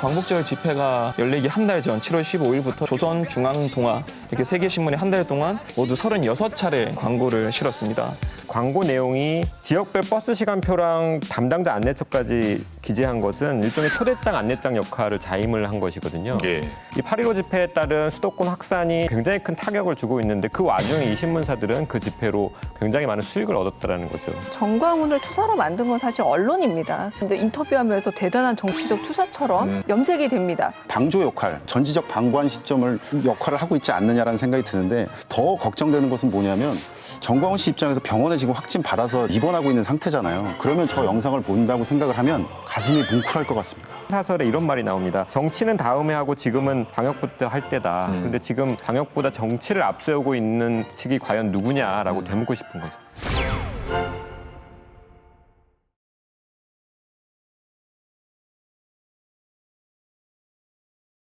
광복절 집회가 열리기 한 달 전 7월 15일부터 조선중앙동화 이렇게 세개 신문이 한 달 동안 모두 36차례 광고를 실었습니다. 광고 내용이 지역별 버스 시간표랑 담당자 안내처까지 기재한 것은 일종의 초대장 안내장 역할을 자임을 한 것이거든요. 예. 이8.15 집회에 따른 수도권 확산이 굉장히 큰 타격을 주고 있는데 그 와중에 이 신문사들은 그 집회로 굉장히 많은 수익을 얻었다라는 거죠. 정광훈을 투사로 만든 건 사실 언론입니다. 근데 인터뷰하면서 대단한 정치적 투사처럼 염색이 됩니다. 방조 역할, 전지적 방관 시점을 역할을 하고 있지 않느냐라는 생각이 드는데 더 걱정되는 것은 뭐냐면 정광훈 씨 입장에서 병원에 지금 확진 받아서 입원하고 있는 상태잖아요. 그러면 저 영상을 본다고 생각을 하면 가슴이 뭉클할 것 같습니다. 사설에 이런 말이 나옵니다. 정치는 다음에 하고 지금은 방역부 때할 때다. 근데 지금 방역보다 정치를 앞세우고 있는 측이 과연 누구냐라고 되묻고 싶은 거죠.